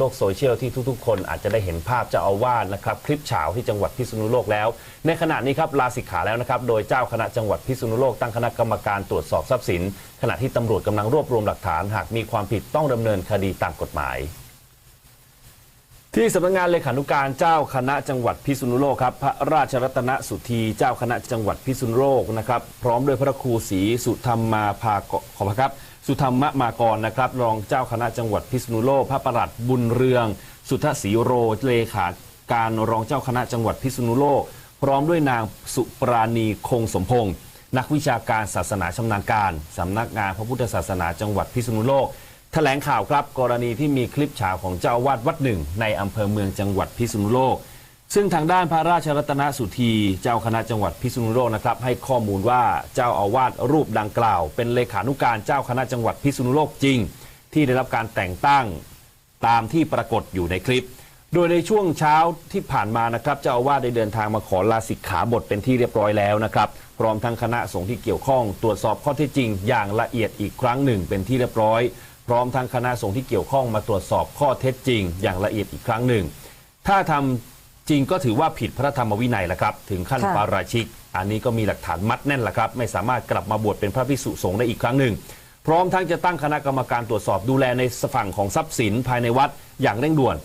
โลกโซเชียลที่ทุกๆ คนอาจจะได้เห็นภาพเจ้าอาวาสนะครับคลิปเฉาที่จังหวัดพิษณุโลกแล้ว ในขณะนี้ครับลาสิกขาแล้วนะครับโดยเจ้าคณะจังหวัดพิษณุโลกตั้งคณะกรรมการตรวจสอบทรัพย์สิน ขณะที่ตำรวจกำลังรวบรวมหลักฐาน หากมีความผิดต้องดำเนินคดีตามกฎหมายที่สำนักงานเลขานุการเจ้าคณะจังหวัดพิษณุโลกครับพระราชรัตนสุธีเจ้าคณะจังหวัดพิษณุโลกนะครับพร้อมด้วยพระครูศรีสุธรรมมาภาขอพระครับ สุธรรมมากรนะครับ รองเจ้าคณะจังหวัดพิษณุโลกพระประหลัดบุญเรือง สุทธศรีโรเลขาการรองเจ้าคณะจังหวัดพิษณุโลก พร้อมด้วยนางสุปราณีคงสมพงศ์นักวิชาการศาสนาชำนาญการสำนักงานพระพุทธศาสนาจังหวัดพิษณุโลกแถลงข่าวครับกรณีที่มีคลิปฉาของเจ้าอาวาดวัดหนึ่ง ในอำเภอเมืองจังหวัดพิษณุโลก ซึ่งทางด้านพระราชรัตนสุธีเจ้าคณะจังหวัดพิษณุโลกนะครับให้ข้อมูลว่าเจ้าอาวาสรูปดังกล่าว เป็นเลขานุการเจ้าคณะจังหวัดพิษณุโลกจริง ที่ได้รับการแต่งตั้งตามที่ปรากฏอยู่ในคลิป โดยในช่วงเช้าที่ผ่านมานะครับเจ้าอาวาสได้เดินทางมาขอลาสิกขาบทเป็นที่เรียบร้อยแล้วนะครับพร้อมทั้งคณะสงฆ์ที่เกี่ยวข้อง ตรวจสอบข้อเท็จจริง อย่างละเอียดอีกครั้งหนึ่งเป็นที่เรียบร้อย พร้อมทั้งคณะสงฆ์ที่เกี่ยวข้องมาตรวจสอบข้อเท็จจริง อย่างละเอียดอีกครั้งหนึ่ง ถ้าทำ จริงก็ถือว่าผิดพระธรรมวินัยละครับ ถึงขั้นค่ะ ปาราชิก อันนี้ก็มีหลักฐานมัดแน่นละครับ ไม่สามารถกลับมาบวชเป็นพระภิกษุสงฆ์ได้อีกครั้งหนึ่ง พร้อมทั้งจะตั้งคณะกรรมการตรวจสอบดูแลในฝั่งของทรัพย์สินภายในวัดอย่างเร่งด่วน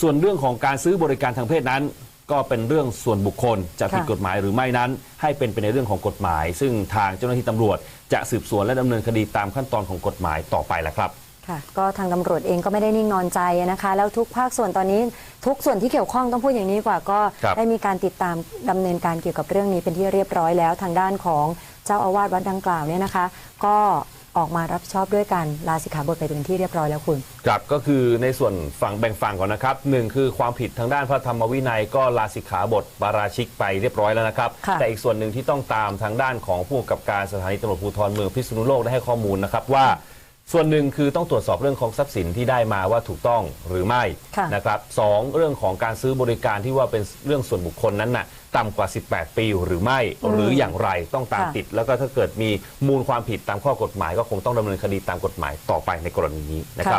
ส่วนเรื่องของการซื้อบริการทางเพศนั้น ก็เป็นเรื่องส่วนบุคคลจะผิดค่ะ กฎหมายหรือไม่นั้น ให้เป็นไปในเรื่องของกฎหมาย ซึ่งทางเจ้าหน้าที่ตำรวจ จะสืบสวนและดำเนินคดีตามขั้นตอนของกฎหมายต่อไปละครับ ค่ะก็ทางตำรวจเองก็ไม่ได้นิ่งนอนใจนะคะ แล้วทุกภาคส่วนตอนนี้ทุกส่วนที่เกี่ยวข้องต้องพูดอย่างนี้ดีกว่าก็ครับ ได้มีการติดตามดำเนินการเกี่ยวกับเรื่องนี้เป็นที่เรียบร้อยแล้วทางด้านของเจ้าอาวาสวัดดังกล่าวเนี่ยนะคะ ก็ออกมารับผิดชอบด้วยการลาสิกขาบทไปเป็นที่เรียบร้อยแล้วคุณ ครับก็คือในส่วนฝั่งแบ่งฝั่งก่อนนะครับหนึ่งคือความผิดทางด้านพระธรรมวินัยก็ลาสิกขาบทปาราชิกไปเรียบร้อยแล้วนะครับ ค่ะ แต่อีกส่วนหนึ่งที่ต้องตามทางด้านของผู้กำกับการสถานีตำรวจภูธรเมืองพิษณุโลกได้ให้ข้อมูลนะครับว่า ส่วนหนึ่งคือต้องตรวจสอบเรื่องของทรัพย์สินที่ได้มาว่าถูกต้องหรือไม่ค่ะนะครับสองเรื่องของการซื้อบริการที่ว่าเป็นเรื่องส่วนบุคคลนั้นน่ะต่ำกว่า 18 ปีหรือไม่ หรืออย่างไรต้องตามค่ะติด แล้วก็ถ้าเกิดมีมูลความผิดตามข้อกฎหมาย ก็คงต้องดำเนินคดีตามกฎหมายต่อไปในกรณีนี้นะครับ